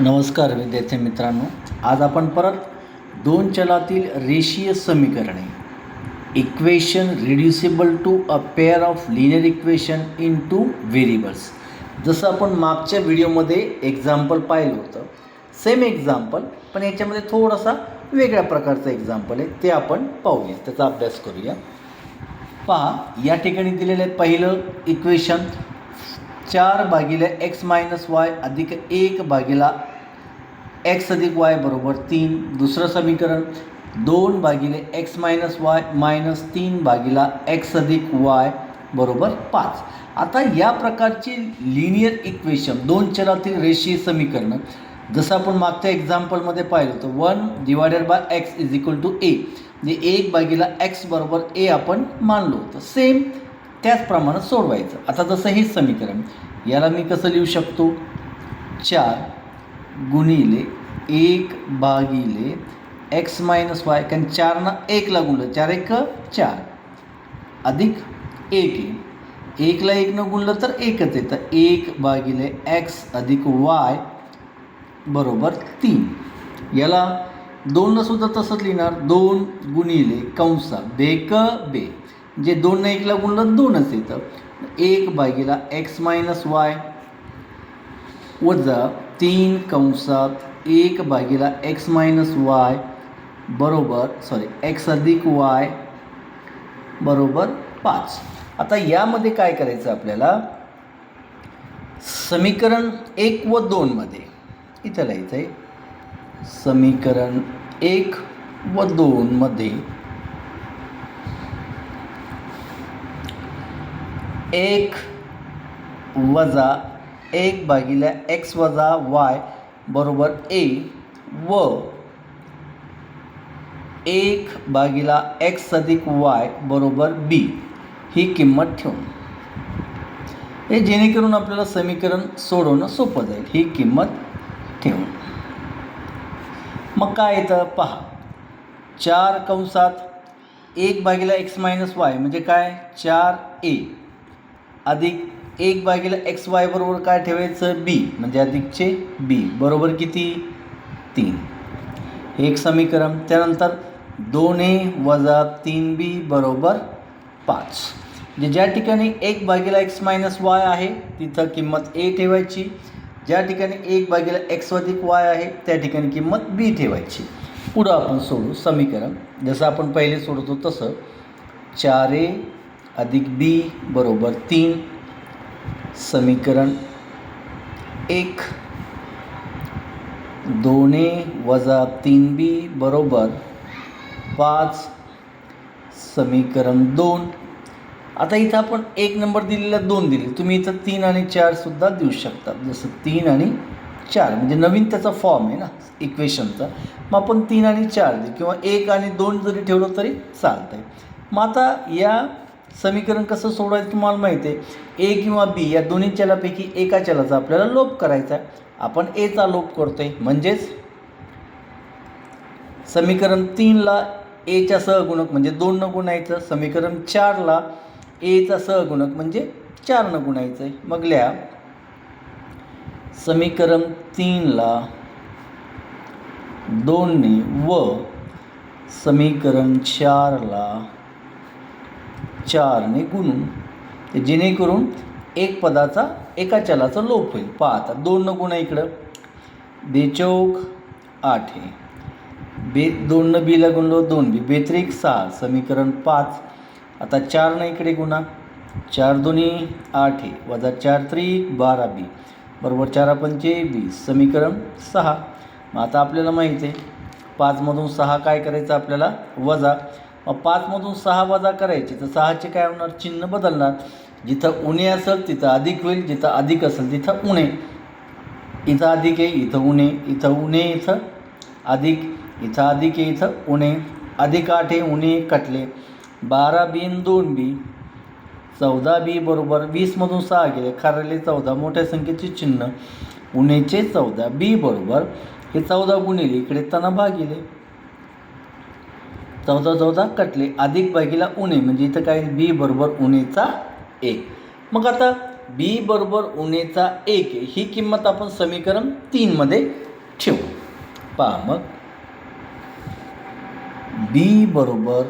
नमस्कार विद्यार्थी मित्रांनो. आज आपण परत दोन चलातील रेषीय समीकरणे equation reducible to a pair of linear equation in two variables जसं आपण मागच्या व्हिडिओमध्ये एक्झाम्पल पाहिलं होतं सेम एक्झाम्पल पण याच्यामध्ये थोडासा वेगळ्या प्रकारचं एक्झाम्पल आहे ते आपण पाहूया त्याचा अभ्यास करूया. पहा या ठिकाणी दिलेलं आहे पहिलं इक्वेशन चार भागिले एक्स मायनस वाय अधिक एक भागिला एक्स अधिक वाय बरोबर तीन. दुसरं समीकरण दोन भागिले एक्स मायनस वाय मायनस तीन भागिला एक्स अधिक वाय बरोबर पाच. आता या प्रकारची लिनियर इक्वेशन दोन चलातील रेषीय समीकरणं जसं आपण मागच्या एक्झाम्पलमध्ये पाहिलं होतं one divided by x is equal to a म्हणजे एक भागीला एक्स बरोबर ए आपण मानलो होतं. सेम त्याचप्रमाणे सोडवायचं. आता जसं हे समीकरण याला मी कसं लिहू शकतो? चार गुणिले एक भागिले एक्स मायनस वाय कारण चारनं एकला गुणलं चार एक चार. अधिक एक येईल एकला एकनं गुणलं तर एकच येतं एक भागिले एक्स अधिक वाय बरोबर तीन. याला दोननं सुद्धा तसंच लिहिणार. दोन गुणिले कंसा बेक बे. जे दोननं एकला गुणलं दोनच येतं एक भागीला एक्स मायनस वाय वजा तीन कंसात एक भागीला एक्स मायनस वाय बरोबर सॉरी एक्स अधिक वाय बरोबर पाच. आता यामध्ये काय करायचं आपल्याला? समीकरण एक व दोनमध्ये इथं लिहायचं आहे समीकरण एक व दोनमध्ये एक वजा एक भागिल्या एक्स वजा वाय बरोबर ए व एक भागिला एक्स अधिक वाय बरोबर बी ही किंमत ठेवून. हे जेणेकरून आपल्याला समीकरण सोडवणं सोपं जाईल. ही किंमत ठेवून. मग काय येतं? पहा. चार कंसात एक भागिला एक्स मायनस वाय म्हणजे काय? चार ए अधिक एक भागीला एक्स वाय बरोबर काय ठेवायचं? बी म्हणजे अधिकचे बी बरोबर किती? तीन. हे एक समीकरण. त्यानंतर दोन ए वजा तीन बी बरोबर पाच. म्हणजे ज्या ठिकाणी एक भागीला एक्स मायनस वाय आहे तिथं किंमत ए ठेवायची. ज्या ठिकाणी एक भागीला एक्स अधिक वाय आहे त्या ठिकाणी किंमत बी ठेवायची. पुढं आपण सोडू समीकरण. जसं आपण पहिले सोडतो तसं. चार ए अधिक बी बरोबर तीन. समीकरण एक. दोने वजा तीन बी बरोबर पाच. समीकरण दोन. आता इथं आपण एक नंबर दिलेला दोन दिले. तुम्ही इथं तीन आणि चारसुद्धा देऊ शकता. जसं तीन आणि चार. म्हणजे नवीन त्याचा फॉर्म आहे ना इक्वेशनचा मग आपण तीन आणि चार दे. किंवा एक आणि दोन जरी ठेवलं तरी चालतं आहे मग आता या समीकरण कसं सोडवायचं तुम्हाला माहिती आहे. ए किंवा बी या दोन्ही चलापैकी एका चलाचा आपल्याला लोप करायचा आहे. आपण एचा लोप करतो आहे म्हणजेच समीकरण तीनला एच्या सहगुणक म्हणजे दोन न गुणायचं. समीकरण चारला एचा सहगुणक म्हणजे चार न गुणायचं आहे. मग लिहा. समीकरण तीनला दोनने व समीकरण चारला चारने गुणून ते जेणेकरून एक पदाचा एका चलाचा लोप होईल. पा आता दोन न गुणा इकडं. बेचौक आठ आहे बे दोन न बीला गुणलो दोन बी. बेत्रिक सहा समीकरण पाच. आता चार न इकडे गुणा. चार दोन्ही आठ आहे वजा चार त्रिक बारा बी. बरोबर चारा पंचे वीस समीकरण सहा. मग आता आपल्याला माहिती आहे पाचमधून सहा काय करायचं आपल्याला? वजा. मग पाचमधून सहा वजा करायची. तर सहाचे काय होणार? चिन्ह बदलणार. जिथं उणे असेल तिथं अधिक होईल. जिथं अधिक असेल तिथं उणे. इथं अधिक आहे इथं उणे. इथं उणे इथं अधिक. इथं अधिक आहे इथं उणे. अधिक आठ आहे उणे कटले. बारा बी न दोन बी. चौदा बी बरोबर वीसमधून सहा गेले. खारले चौदा. मोठ्या संख्येचे चिन्ह. उणेचे चौदा बी बरोबर. हे चौदा गुणिले. इकडे त्यांना भागिले. चौदा चौदा कटले. अधिक भागीला उणे म्हणजे इथं काय? बी बरोबर उणेचा एक. मग आता बी बरोबर उणेचा एक ही किंमत आपण समीकरण तीनमध्ये ठेवू. पहा मग. बी बरोबर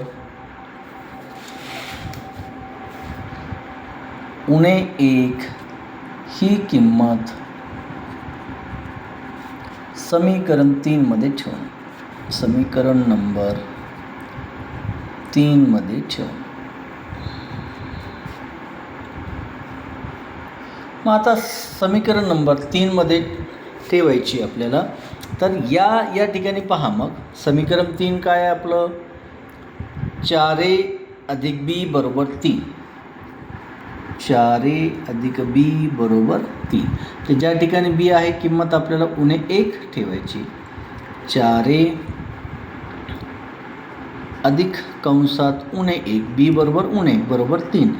उणे एक. ही किंमत समीकरण तीनमध्ये ठेवू. समीकरण नंबर तीनमध्ये ठेवून मग आता समीकरण नंबर तीनमध्ये ठेवायची आपल्याला. तर या या ठिकाणी पहा मग समीकरण तीन काय आहे आपलं? चार ए अधिक बी बरोबर तीन. चार ए अधिक बी बरोबर तीन. तर ज्या ठिकाणी बी आहे किंमत आपल्याला उणे एक ठेवायची. चार ए अधिक कंसात उणे एक बी बरोबर उणे बरोबर तीन.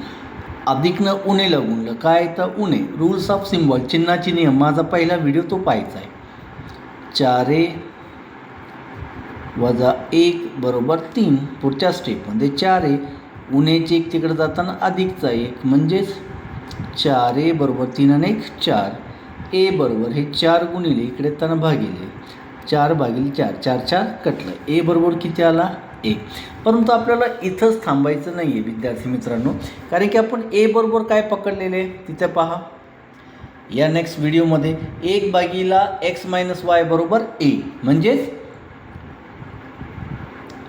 अधिकनं उणे गुणलं काय तर उणे रूल्स ऑफ सिम्बॉल चिन्हाची नियम. माझा पहिला व्हिडिओ तो पाहायचा आहे. चार ए वजा एक बरोबर तीन. पुढच्या स्टेपमध्ये चार. ए एक तिकडे जाताना अधिकचा एक. म्हणजेच चार ए बरोबर तीन आणि एक चार. ए बरोबर हे चार गुणिले इकडे येताना भागिले. चार भागिले चार. चार चार कटलं. ए बरोबर किती आला? एक परंतु आपल्याला इथंच थांबायचं नाही आहे विद्यार्थी मित्रांनो. कारण की आपण ए बरोबर काय पकडलेले तिथे पहा. या नेक्स्ट व्हिडिओमध्ये एक बागीला एक्स मायनस वाय बरोबर ए म्हणजेच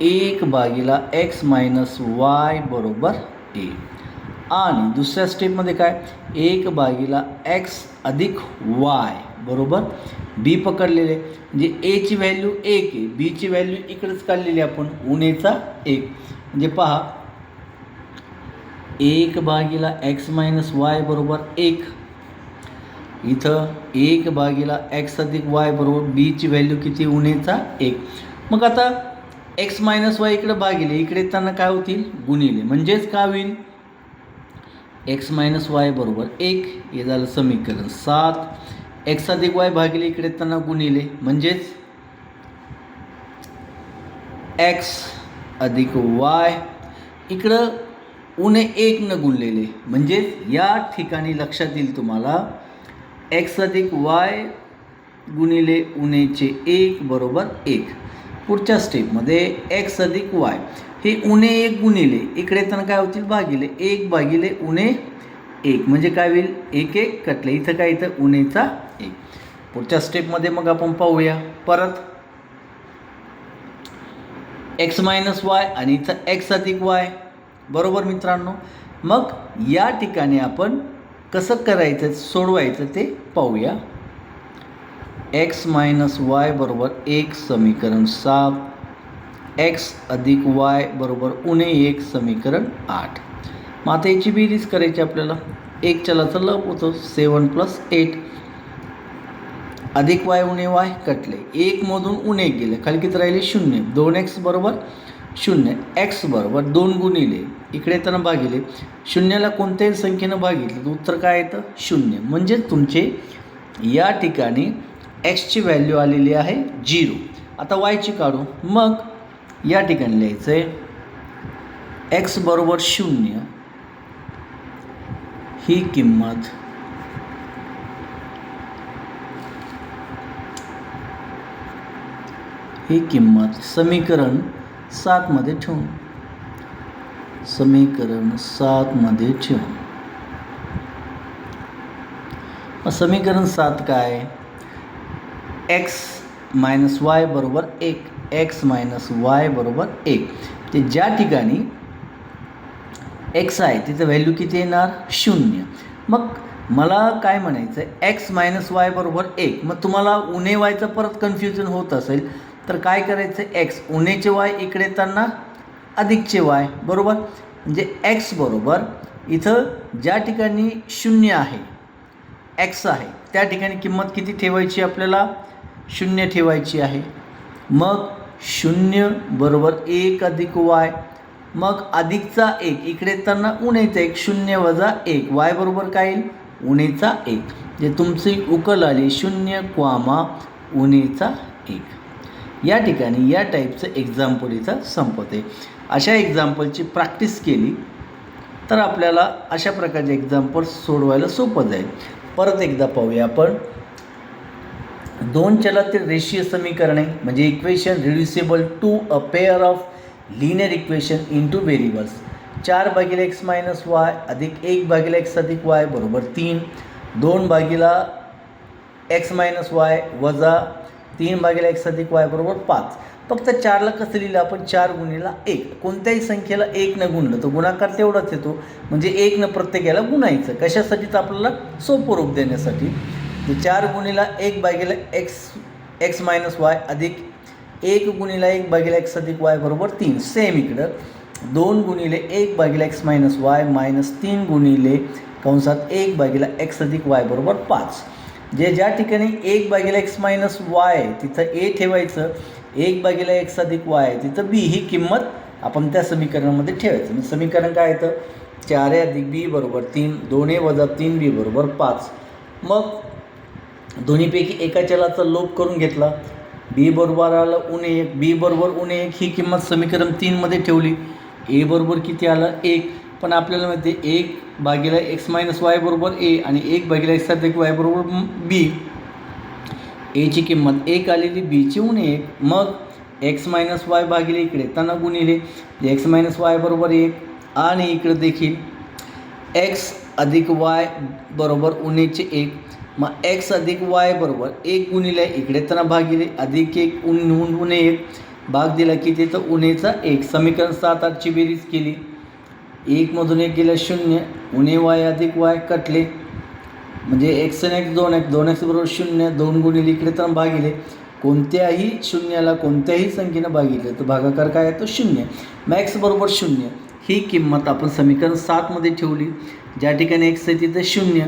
एक बागीला एक्स मायनस वाय बरोबर ए आणि दुसऱ्या स्टेपमध्ये काय? एक बागीला एक्स अधिक वाय बरोबर? बी पकडलेले. म्हणजे एची व्हॅल्यू एक आहे. बीची व्हॅल्यू इकडेच काढलेली आपण. उणेचा एक. म्हणजे पहा. एक भागीला एक्स मायनस वाय बरोबर एक. इथं एक भागीला एक्स अधिक वाय बरोबर बीची व्हॅल्यू किती? उणेचा एक. मग आता एक्स मायनस वाय इकडे भागिले. इकडे येताना काय होतील? गुणिले. म्हणजेच काय होईल? एक्स मायनस वाय बरोबर एक. हे झालं समीकरण सात. एक्स अधिक वाय भागिले इकडे त्यांना गुणिले. म्हणजेच एक्स अधिक वाय इकडं उणे एक न गुणलेले. म्हणजेच या ठिकाणी लक्षात येईल तुम्हाला एक्स अधिक वाय गुणिले उणेचे एक बरोबर एक. पुढच्या स्टेपमध्ये एक्स अधिक वाय हे उणे एक गुणिले. इकडे तर काय होतील? भागिले. एक भागिले उणे एक. म्हणजे काय होईल? एक एक. कटले इथं काय? इथं उणेचा एक. पुढच्या स्टेपमध्ये मग आपण पाहूया. परत. एक्स मायनस वाय आणि इथं एक्स अधिक वाय बरोबर मित्रांनो? मग या ठिकाणी आपण कसं करायचं सोडवायचं ते पाहूया. एक्स मायनस वाय बरोबर एक समीकरण सात. एक्स अधिक वाय बरोबर उणे एक समीकरण आठ. मग आता याची बेरीज करायची आपल्याला. एक चलाचं लप होतं सेवन प्लस एट अधिक वाय उणे वाय कटले. एकमधून उणे एक गेले. खाली किती राहिले शून्य. दोन एक्स बरोबर शून्य. एक्स बरोबर दोन गुणिले. इकडे येताना भागिले. शून्याला कोणत्याही संख्येनं भागितलं तर उत्तर काय येतं? शून्य. म्हणजेच तुमचे या ठिकाणी एक्सची व्हॅल्यू आलेली आहे झिरो आता वायची काढू. मग या ठिकाणी लिहायचं आहे एक्स बरोबर शून्य. ही किंमत। ही किंमत समीकरण सातमध्ये ठेवून। समीकरण ठेवून। मग समीकरण सात काय? एक्स मायनस वाय बरोबर एक. एक्स मायनस वाय बरोबर एक. ज्या ठिकाणी एक्स आहे तिचं व्हॅल्यू किती येणार? शून्य. मग मला काय म्हणायचं आहे एक्स मायनस वाय बरोबर एक. मग तुम्हाला उणे वायचं परत कन्फ्युजन होत असेल तर काय करायचं एक्स उणेचे वाय इकडे येताना अधिकचे वाय बरोबर? म्हणजे एक्स बरोबर इथं ज्या ठिकाणी शून्य आहे एक्स आहे त्या ठिकाणी किंमत किती ठेवायची आपल्याला? शून्य ठेवायची आहे. मग शून्य बरोबर एक अधिक वाय मग अधिकचा एक इकडे येताना उणेचा एक शून्य वजा एक. वाय बरोबर काय येईल? उणेचा एक. जे तुमची उकल आली शून्य क्वामा उणेचा एक. या ठिकाणी या टाईपचं एक्झाम्पल इथं संपते अशा एक्झाम्पलची प्रॅक्टिस केली तर आपल्याला अशा प्रकारचे एक्झाम्पल सोडवायला सोपं जाईल. परत एकदा पाहूया आपण. दोन चलातील रेषीय समीकरणे म्हणजे equation reducible to a pair of linear equation in two variables चार भागीला एक्स मायनस वाय अधिक एक भागीला एक्स अधिक वाय बरोबर तीन. दोन भागीला एक्स मायनस वाय वजा तीन भागीला एक्स अधिक वाय बरोबर पाच. फक्त चारला कसं लिहिलं आपण? चार गुणीला एक. कोणत्याही संख्येला एक न गुणलं तर गुणाकार तेवढाच येतो. म्हणजे एक न प्रत्येकाला गुणायचं. कशासाठीच आपल्याला सोपं रूप देण्यासाठी. तर चार गुणीला एक भागीला एक्स एक्स मायनस वाय अधिक एक गुणीला एक भागिले एक्स अधिक वाय बरोबर तीन. सेम इकडं. दोन गुणिले एक भागिले एक्स मायनस वाय मायनस तीन गुणिले कंसात एक भागिला एक्स अधिक वाय बरोबर पाच. जे ज्या ठिकाणी एक भागिले एक्स मायनस वाय तिथं ए ठेवायचं एक भागिले एक्स अधिक वाय तिथं बी ही किंमत आपण त्या समीकरणामध्ये ठेवायचं. म्हणजे समीकरण काय येतं? चार ए अधिक बी बरोबर तीन दोन ए वजा तीन बी बरोबर पाच. मग दोन्हीपैकी एका चलाचा लोप करून घेतला. बी बरोबर आलं उणे एक. बी बरोबर उणे एक. ही किंमत समीकरण तीनमध्ये ठेवली. ए बरोबर किती आलं? एक. पण आपल्याला माहिती आहे एक भागीला एक्स मायनस वाय बरोबर ए आणि एक भागीला एक्स अधिक वाय बरोबर बी एची किंमत एक आलेली बीची उणे एक. मग एक्स मायनस वाय भागिले इकडे त्यांना गुणिले. एक्स मायनस वाय बरोबर एक. आणि इकडे देखील. एक्स अधिक वाय बरोबर उणेचे एक. मग एक्स अधिक वाय बरोबर एक गुणिले इकडे त्यांना भागिले अधिक एक उन उन उणे एक. भाग दिला की तिथं उणेचा एक. समीकरण सात आठची बेरीज केली. एकमधून एक गेलं शून्य. उणे वाय अधिक वाय कटले. म्हणजे एक्स आणि एक्स दोन एक. दोन एक्स बरोबर शून्य. दोन गुणिले इकडे तर भागिले. कोणत्याही शून्याला कोणत्याही संख्येनं भागिले तर भागाकार काय आहे तो शून्य मॅक्स बरोबर शून्य. ही किंमत आपण समीकरण सातमध्ये ठेवली. ज्या ठिकाणी एक्स आहे तिथं शून्य.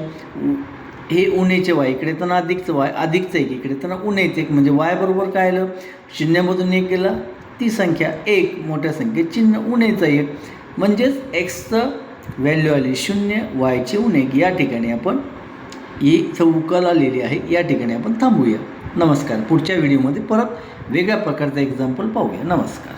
हे उणेचे वाय इकडे तर अधिकचं वाय अधिकचं एक इकडे तर उणेचं एक म्हणजे वाय बरोबर काय आलं? शून्यामधून एक गेलं ती संख्या एक मोठ्या संख्येत चिन्ह उणेचं एक. म्हणजेच एक्सचं व्हॅल्यू आली शून्य वायचे उणे. या ठिकाणी आपण ही चौकल आलेली आहे या ठिकाणी आपण थांबूया. नमस्कार. पुढच्या व्हिडिओमध्ये परत वेगळ्या प्रकारचा एक्झाम्पल पाहूया. नमस्कार.